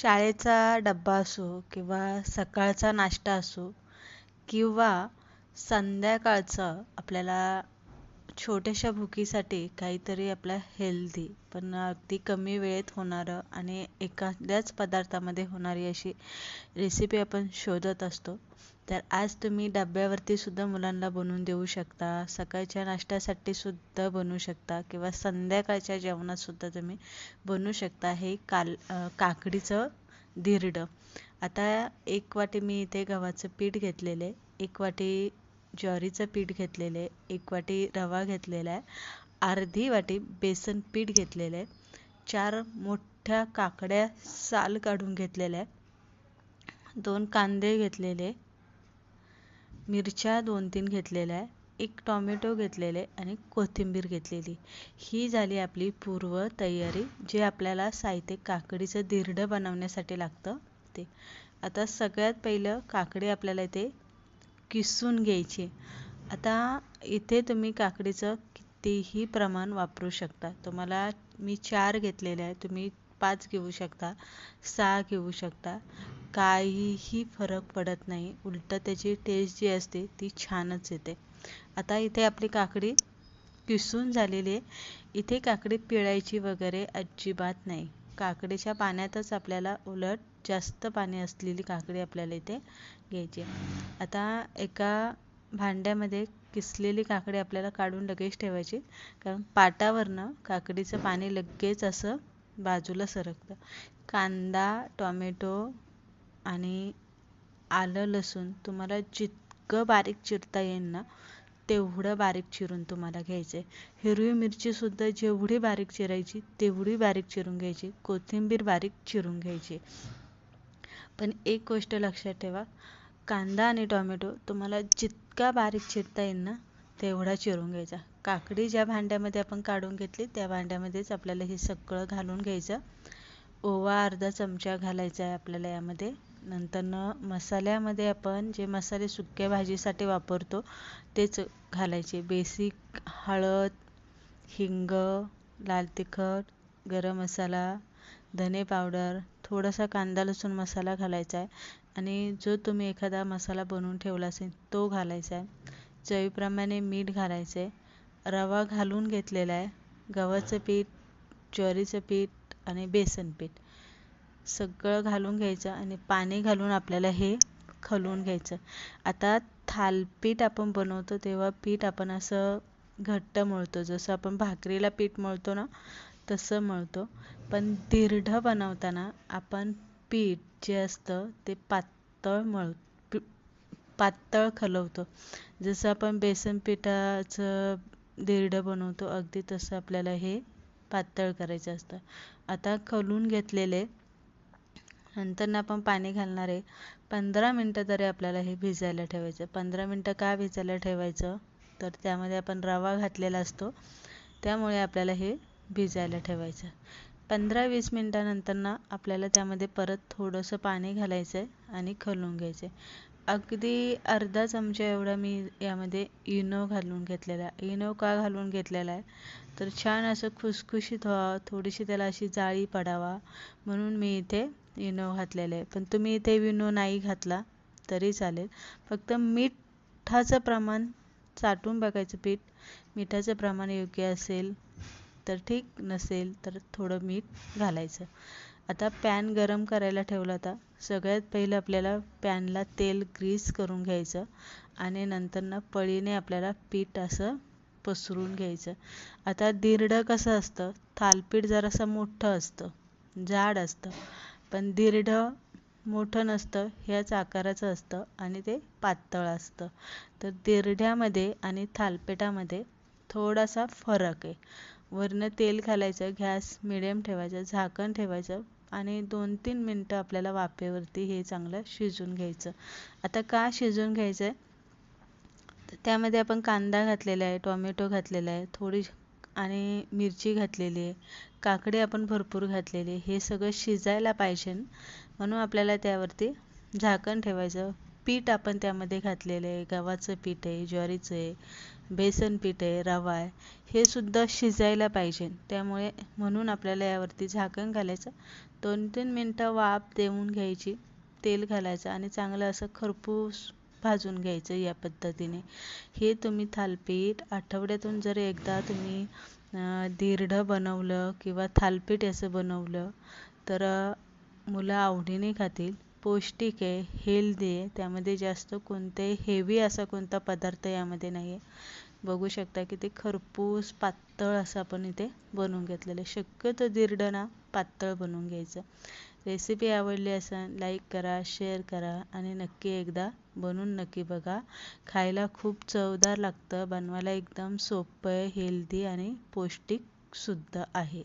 शाळेचा डब्बा असो किंवा सकाळचा नाश्ता असो किंवा संध्याकाळचं आपल्याला छोट्याशा भुकीसाठी काहीतरी आपल्या हेल्दी पण अगदी कमी वेळेत होणारं आणि एखाद्याच पदार्थामध्ये होणारी अशी रेसिपी आपण शोधत असतो. तर आज तुम्ही डब्यावरती सुद्धा मुलांना बनवून देऊ शकता सकाळच्या नाश्त्यासाठी सुद्धा बनवू शकता किंवा संध्याकाळच्या जेवणात सुद्धा तुम्ही बनवू शकता हे काल काकडीचं धिरडं. आता एक वाटी मी इथे गव्हाचं पीठ घेतलेलं आहे. एक वाटी ज्वारीचं पीठ घेतलेलं आहे. एक वाटी रवा घेतलेला आहे. अर्धी वाटी बेसन पीठ घेतलेलं आहे. चार मोठ्या काकड्या साल काढून घेतलेल्या आहे. दोन कांदे घेतलेले मिरच्या दोन तीन घेतलेल्या आहे. एक टॉमॅटो घेतलेले आणि कोथिंबीर घेतलेली ही झाली आपली पूर्व तयारी जे आपल्याला साहित्य काकडीचं धिरडं बनवण्यासाठी लागतं ते. आता सगळ्यात पहिलं काकडी आपल्याला इथे किसून घ्यायची. आता इथे तुम्ही काकडीचं कितीही प्रमाण वापरू शकता. तुम्हाला मी चार घेतलेले आहे. तुम्ही पाच घेऊ शकता सहा घेऊ शकता. काहीही फरक पडत नाही. उलटं त्याची टेस्ट जी असते ती छानच येते. आता इथे आपली काकडी किसून झालेली आहे. इथे काकडी पिळायची वगैरे अजिबात नाही. काकडीच्या पाण्यातच आपल्याला उलट जास्त पाणी असलेली काकडी आपल्याला इथे घ्यायची आता एका भांड्यामध्ये किसलेली काकडी आपल्याला काढून लगेच ठेवायची कारण पाटावरनं काकडीचं पाणी लगेच असं बाजूला सरकतं. कांदा टॉमॅटो आणि आलं लसूण तुम्हाला जितकं बारीक चिरता येईल ना तेवढं बारीक चिरून तुम्हाला घ्यायचं आहे हिरवी मिरचीसुद्धा जेवढी बारीक चिरायची तेवढी बारीक चिरून घ्यायची. कोथिंबीर बारीक चिरून घ्यायची. पण एक गोष्ट लक्षात ठेवा. कांदा आणि टोमॅटो तुम्हाला जितका बारीक चिरता येईल ना तेवढा चिरून घ्यायचा. काकडी ज्या भांड्यामध्ये आपण काढून घेतली त्या भांड्यामध्येच आपल्याला हे सगळं घालून घ्यायचं. ओवा अर्धा चमचा घालायचा आहे आपल्याला यामध्ये. नंतर मसाल्यामध्ये आपण जे मसाले सुक्या भाजीसाठी वापरतो तेच घालायचे. बेसिक हळद हिंग लाल तिखट गरम मसाला धने पावडर थोडासा कांदा लसूण मसाला घालायचा आहे. आणि जो तुम्ही एखादा मसाला बनवून ठेवला असेल तो घालायचा आहे. चवीप्रमाणे मीठ घालायचं आहे. रवा घालून घेतलेला आहे. गव्हाचं पीठ ज्वारीचं पीठ आणि बेसन पीठ. सगळं घालून घ्यायचं आणि पाणी घालून आपल्याला हे खलवून घ्यायचं. आता थालपीठ आपण बनवतो तेव्हा पीठ आपण असं घट्ट मळतो. जसं आपण भाकरीला पीठ मळतो ना तसं मळतो. पण धिरडं बनवताना आपण पीठ जे असतं ते पातळ मळ पातळ खलवतो. जसं आपण बेसन पिठाचं धिरडं बनवतो अगदी तसं आपल्याला हे पातळ करायचं असतं. आता खलून घेतलेले नंतर आपण पाणी घालणार आहे. पंधरा मिनटं तरी आपल्याला हे भिजायला ठेवायचं. पंधरा मिनटं का भिजायला ठेवायचं? तर त्यामध्ये आपण रवा घातलेला असतो. त्यामुळे आपल्याला हे भिजायला ठेवायचं. पंधरा वीस मिनटानंतर ना आपल्याला त्यामध्ये परत थोडंसं पाणी घालायचं आहे आणि खलून घ्यायचं आहे अगदी अर्धा चमचा एवढा मी यामध्ये इनो घालून घेतलेला आहे. इनो का घालून घेतलेला आहे? तर छान असं खुसखुशीत व्हावं थोडीशी त्याला अशी जाळी पडावा म्हणून मी इथे इनो घातलेलं आहे. पण तुम्ही इथे विनो नाही घातला तरी चालेल. फक्त मिठाचं प्रमाण चाटून बघायचं पीठ मिठाचं प्रमाण योग्य असेल तर ठीक नसेल तर थोडं मीठ घालायचं. आता पॅन गरम करायला ठेवला होता. सगळ्यात पहिलं आपल्याला पॅनला तेल ग्रीस करून घ्यायचं आणि नंतर पळीने आपल्याला पीठ असं पसरून घ्यायचं. आता दिरडं कसं असतं? थालपीठ जरासं मोठं असतं. जाड असतं. पण दिरडं मोठं नसतं ह्याच आकाराचं असतं आणि ते पातळ असतं. तर दिरड्यामध्ये आणि थालपिठामध्ये थोडासा फरक आहे. वरनं तेल घालायचं गॅस मिडियम ठेवायचं झाकण ठेवायचं आणि दोन तीन मिनटं आपल्याला वाफेवरती हे चांगलं शिजून घ्यायचं. आता का शिजून घ्यायचं आहे तर त्यामध्ये आपण कांदा घातलेला आहे टोमॅटो घातलेला आहे थोडी आणि मिरची घातलेली आहे काकडी आपण भरपूर घातलेली हे सगळं शिजायला पाहिजे. म्हणून आपल्याला त्यावरती झाकण ठेवायचं. पीठ आपण त्यामध्ये घातलेलं आहे. गव्हाचं पीठ आहे ज्वारीचं आहे बेसन पीठ आहे रवा आहे. हे सुद्धा शिजायला पाहिजे. त्यामुळे म्हणून आपल्याला यावरती झाकण घालायचं. दोन तीन मिनटं वाफ देऊन घ्यायची. तेल घालायचं आणि चांगलं असं खरपूस भाजून घ्यायचं या पद्धतीने. हे तुम्ही थालपीठ आठवड्यातून जर एकदा तुम्ही धिरडं बनवलं किंवा थालपीठ असं बनवलं तर मुलं आवडीने खातील. पौष्टिक आहे हेल्दी आहे त्यामध्ये जास्त कोणते हेवी असा कोणता पदार्थ यामध्ये नाही आहे बघू शकता की ते खरपूस पातळ असं आपण इथे बनवून घेतलेलं आहे. शक्यतो धिरडं ना पातळ बनवून घ्यायचं. रेसिपी आवडली असेल लाईक करा शेअर करा आणि नक्की एकदा बनवून नक्की बघा. खायला खूप चवदार लागतं बनवायला एकदम सोपं आहे हेल्दी आणि पौष्टिकसुद्धा आहे.